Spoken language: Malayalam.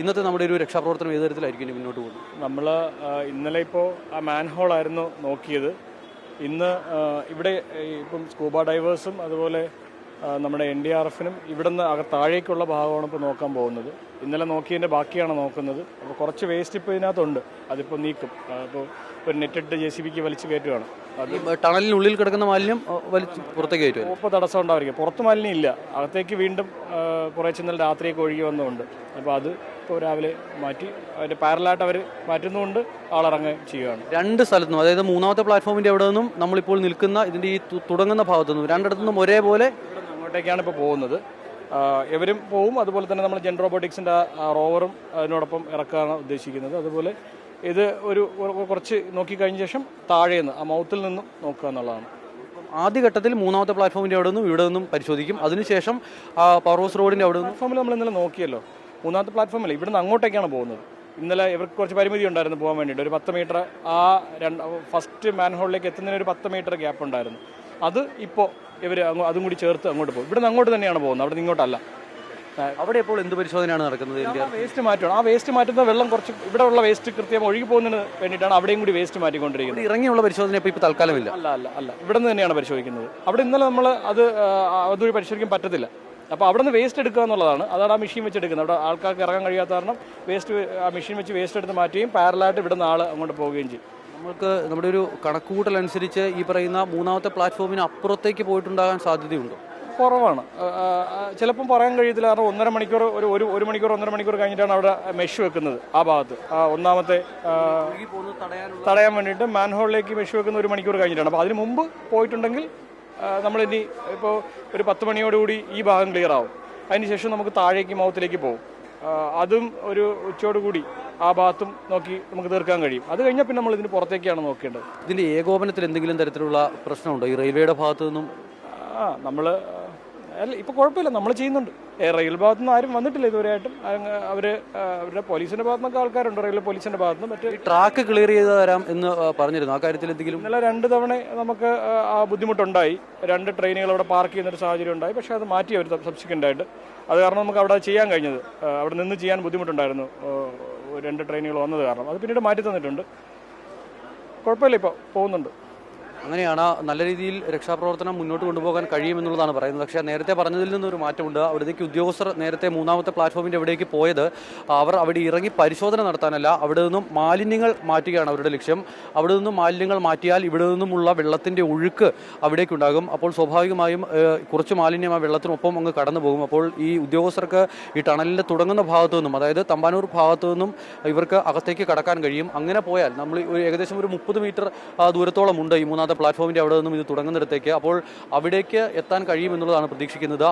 ഇന്നത്തെ നമ്മുടെ ഒരു രക്ഷാപ്രവർത്തനം ഏത് തരത്തിലായിരിക്കും മുന്നോട്ട് പോകുന്നത്? നമ്മൾ ഇന്നലെ ഇപ്പോൾ ആ മാൻഹോൾ ആയിരുന്നു നോക്കിയത്. ഇന്ന് ഇവിടെ ഇപ്പം സ്കൂബ ഡൈവേഴ്സും അതുപോലെ നമ്മുടെ എൻ ഡി ആർ എഫിനും ഇവിടുന്ന് അക താഴേക്കുള്ള ഭാഗമാണ് ഇപ്പോൾ നോക്കാൻ പോകുന്നത്. ഇന്നലെ നോക്കിയതിന്റെ ബാക്കിയാണ് നോക്കുന്നത്. അപ്പോൾ കുറച്ച് വേസ്റ്റ് ഇപ്പോൾ ഇതിനകത്തുണ്ട്. അതിപ്പോൾ നീക്കും. അപ്പോൾ ഒരു നെറ്റിട്ട് ജെ സി ബിക്ക് വലിച്ചു കയറ്റുകയാണ് ടണലിനുള്ളിൽ കിടക്കുന്ന മാലിന്യം വലിച്ചു വലിച്ച് പുറത്തേക്ക് കയറ്റും ഇപ്പോൾ തടസ്സം ഉണ്ടാവില്ല പുറത്ത് മാലിന്യം ഇല്ല. അകത്തേക്ക് വീണ്ടും കുറേ ചെന്നൽ രാത്രിയൊക്കെ ഒഴുകി വന്നതുകൊണ്ട്. അപ്പോൾ അത് ഇപ്പോൾ രാവിലെ മാറ്റി അതിന്റെ പാരലായിട്ട് അവർ മാറ്റുന്നതുകൊണ്ട് ആളിറങ്ങുകയും ചെയ്യുകയാണ് രണ്ട് സ്ഥലത്തുനിന്നും അതായത് മൂന്നാമത്തെ പ്ലാറ്റ്ഫോമിന്റെ അവിടെ നിന്നും നമ്മളിപ്പോൾ നിൽക്കുന്ന ഇതിന്റെ ഈ തുടങ്ങുന്ന ഭാഗത്തു നിന്നും രണ്ടിടത്തു നിന്നും ഒരേപോലെ അങ്ങോട്ടേക്കാണ് ഇപ്പോൾ പോകുന്നത്. എവരും ഇവരും പോവും. അതുപോലെ തന്നെ നമ്മൾ ജെൻ റോബോട്ടിക്സിന്റെ റോവറും അതിനോടൊപ്പം ഇറക്കാനാണ് ഉദ്ദേശിക്കുന്നത്. അതുപോലെ ഇത് ഒരു കുറച്ച് നോക്കിക്കഴിഞ്ഞ ശേഷം താഴേന്ന് ആ മൗത്തിൽ നിന്നും നോക്കുക എന്നുള്ളതാണ്. ആദ്യഘട്ടത്തിൽ മൂന്നാമത്തെ പ്ലാറ്റ്ഫോമിന്റെ അവിടെ നിന്നും ഇവിടെ നിന്നും പരിശോധിക്കും. അതിനുശേഷം പവർ ഹൗസ് റോഡിന്റെ അവിടെ നിന്നും പ്ലാറ്റ്ഫോമിൽ നമ്മൾ ഇന്നലെ നോക്കിയല്ലോ. മൂന്നാമത്തെ പ്ലാറ്റ്ഫോമിൽ ഇവിടുന്ന് അങ്ങോട്ടേക്കാണ് പോകുന്നത്. ഇന്നലെ ഇവർക്ക് കുറച്ച് പരിമിതി ഉണ്ടായിരുന്നു പോകാൻ വേണ്ടിയിട്ട്. ഒരു പത്ത് മീറ്റർ ആ രണ്ട് ഫസ്റ്റ് മാൻഹോളിലേക്ക് എത്തുന്നതിന് ഒരു പത്ത് മീറ്റർ ഗ്യാപ്പ് ഉണ്ടായിരുന്നു. അത് ഇപ്പോൾ ഇവർ അതും കൂടി ചേർത്ത് അങ്ങോട്ട് പോകും. ഇവിടുന്ന് അങ്ങോട്ട് തന്നെയാണ് പോകുന്നത്. അവിടെ നിന്ന് ഇങ്ങോട്ടല്ല അവിടെ ഇപ്പോൾ എന്ത് പരിശോധനയാണ് നടക്കുന്നത് വേസ്റ്റ് മാറ്റണം. ആ വേസ്റ്റ് മാറ്റുന്ന വെള്ളം കുറച്ച് ഇവിടെ ഉള്ള വേസ്റ്റ് കൃത്യം ഒഴുകി പോകുന്നതിന് വേണ്ടിയിട്ടാണ് അവിടെയും കൂടി വേസ്റ്റ് മാറ്റിക്കൊണ്ടിരിക്കുന്നത്. ഇവിടെ ഇറങ്ങിയുള്ള പരിശോധന ഇപ്പോൾ ഇപ്പോൾ തൽക്കാലമില്ല. അല്ല അല്ല അല്ല. ഇവിടെ നിന്ന് തന്നെയാണ് പരിശോധിക്കുന്നത്. അവിടെ ഇന്നലെ നമ്മൾ അത് അതുവഴി പരിശോധിക്കാൻ പറ്റത്തില്ല. അപ്പോൾ അവിടെ നിന്ന് വേസ്റ്റ് എടുക്കുക എന്നുള്ളതാണ്. അതാണ് ആ മെഷീൻ വെച്ച് എടുക്കുന്നത് അവിടെ ആൾക്കാർക്ക് ഇറങ്ങാൻ കഴിയാത്ത കാരണം വേസ്റ്റ് ആ മെഷീൻ വെച്ച് വേസ്റ്റ് എടുത്ത് മാറ്റുകയും പാരലായിട്ട് ഇവിടെ നിന്ന് ആൾ അങ്ങോട്ട് പോവുകയും ചെയ്യും. നമ്മൾക്ക് നമ്മുടെ ഒരു കണക്കുകൂട്ടൽ അനുസരിച്ച് ഈ പറയുന്ന മൂന്നാമത്തെ പ്ലാറ്റ്ഫോമിന് അപ്പുറത്തേക്ക് പോയിട്ടുണ്ടാകാൻ സാധ്യതയുണ്ടോ? കുറവാണ്. ചിലപ്പം പറയാൻ കഴിയത്തില്ല. കാരണം ഒന്നര മണിക്കൂർ ഒരു ഒരു ഒരു മണിക്കൂർ ഒന്നര മണിക്കൂർ കഴിഞ്ഞിട്ടാണ് അവിടെ മെഷ് വെക്കുന്നത് ആ ഭാഗത്ത്. ഒന്നാമത്തെ തടയാൻ വേണ്ടിയിട്ട് മാൻഹോളിലേക്ക് മെഷ് വെക്കുന്ന ഒരു മണിക്കൂർ കഴിഞ്ഞിട്ടാണ്. അപ്പോൾ അതിന് മുമ്പ് പോയിട്ടുണ്ടെങ്കിൽ നമ്മൾ ഇനി ഇപ്പോൾ ഒരു പത്ത് മണിയോടുകൂടി ഈ ഭാഗം ക്ലിയർ ആവും. അതിനുശേഷം നമുക്ക് താഴേക്ക് മൗത്തിലേക്ക് പോകും അതും ഒരു ഉച്ചയോടുകൂടി ആ ഭാഗത്തും നോക്കി നമുക്ക് തീർക്കാൻ കഴിയും. അത് കഴിഞ്ഞാൽ പിന്നെ നമ്മൾ ഇതിന് പുറത്തേക്കാണ് നോക്കേണ്ടത്. ഇതിന്റെ ഏകോപനത്തിൽ എന്തെങ്കിലും തരത്തിലുള്ള പ്രശ്നമുണ്ടോ? ഈ റെയിൽവേയുടെ ഭാഗത്തു നിന്നും? ആ നമ്മൾ അല്ല ഇപ്പോൾ കുഴപ്പമില്ല. നമ്മൾ ചെയ്യുന്നുണ്ട്. റെയിൽ ഭാഗത്തു നിന്ന് ആരും വന്നിട്ടില്ല ഇതുവരെയായിട്ടും. അവർ അവരുടെ പോലീസിന്റെ ഭാഗത്തു നിന്നൊക്കെ ആൾക്കാരുണ്ട്. റെയിൽവേ പോലീസിന്റെ ഭാഗത്ത് നിന്ന് മറ്റേ ട്രാക്ക് ക്ലിയർ ചെയ്ത് തരാം എന്ന് പറഞ്ഞിരുന്നു. ആ കാര്യത്തിൽ എന്തെങ്കിലും ഇന്നലെ രണ്ട് തവണ നമുക്ക് ആ, ബുദ്ധിമുട്ടുണ്ടായി. രണ്ട് ട്രെയിനുകൾ അവിടെ പാർക്ക് ചെയ്യുന്ന ഒരു സാഹചര്യം ഉണ്ടായി. പക്ഷേ അത് മാറ്റി അവർ സബ്സിക്വന്റ് ആയിട്ട്. അത് കാരണം നമുക്ക് അവിടെ ചെയ്യാൻ കഴിഞ്ഞത്. അവിടെ നിന്ന് ചെയ്യാൻ ബുദ്ധിമുട്ടുണ്ടായിരുന്നു. രണ്ട് ട്രെയിനുകൾ വന്നത് കാരണം അത് പിന്നീട് മാറ്റി തന്നിട്ടുണ്ട്. കുഴപ്പമില്ല ഇപ്പോൾ പോകുന്നുണ്ട്. അങ്ങനെയാണ് നല്ല രീതിയിൽ രക്ഷാപ്രവർത്തനം മുന്നോട്ട് കൊണ്ടുപോകാൻ കഴിയുമെന്നുള്ളതാണ് പറയുന്നത്. പക്ഷേ നേരത്തെ പറഞ്ഞതിൽ നിന്നൊരു മാറ്റമുണ്ട്. അവിടേക്ക് ഉദ്യോഗസ്ഥർ നേരത്തെ മൂന്നാമത്തെ പ്ലാറ്റ്ഫോമിന്റെ അവിടേക്ക് പോയത് അവർ അവിടെ ഇറങ്ങി പരിശോധന നടത്താനല്ല അവിടെ നിന്നും മാലിന്യങ്ങൾ മാറ്റുകയാണ് അവരുടെ ലക്ഷ്യം. അവിടെ നിന്നും മാലിന്യങ്ങൾ മാറ്റിയാൽ ഇവിടെ നിന്നുമുള്ള വെള്ളത്തിന്റെ ഒഴുക്ക് അവിടേക്കുണ്ടാകും. അപ്പോൾ സ്വാഭാവികമായും കുറച്ച് മാലിന്യം ആ വെള്ളത്തിനൊപ്പം അങ്ങ് കടന്നു പോകും അപ്പോൾ ഈ ഉദ്യോഗസ്ഥർക്ക് ഈ ടണലിന്റെ തുടങ്ങുന്ന ഭാഗത്തു നിന്നും അതായത് തമ്പാനൂർ ഭാഗത്തു നിന്നും ഇവർക്ക് അകത്തേക്ക് കടക്കാൻ കഴിയും. അങ്ങനെ പോയാൽ നമ്മൾ ഏകദേശം ഒരു മുപ്പത് മീറ്റർ ദൂരത്തോളം ഉണ്ട് ഈ മൂന്നാമത്തെ പ്ലാറ്റ്ഫോമിന്റെ അവിടെ നിന്നും ഇത് തുടങ്ങുന്നിടത്തേക്ക് അപ്പോൾ അവിടേക്ക് എത്താൻ കഴിയുമെന്നുള്ളതാണ് പ്രതീക്ഷിക്കുന്നത്.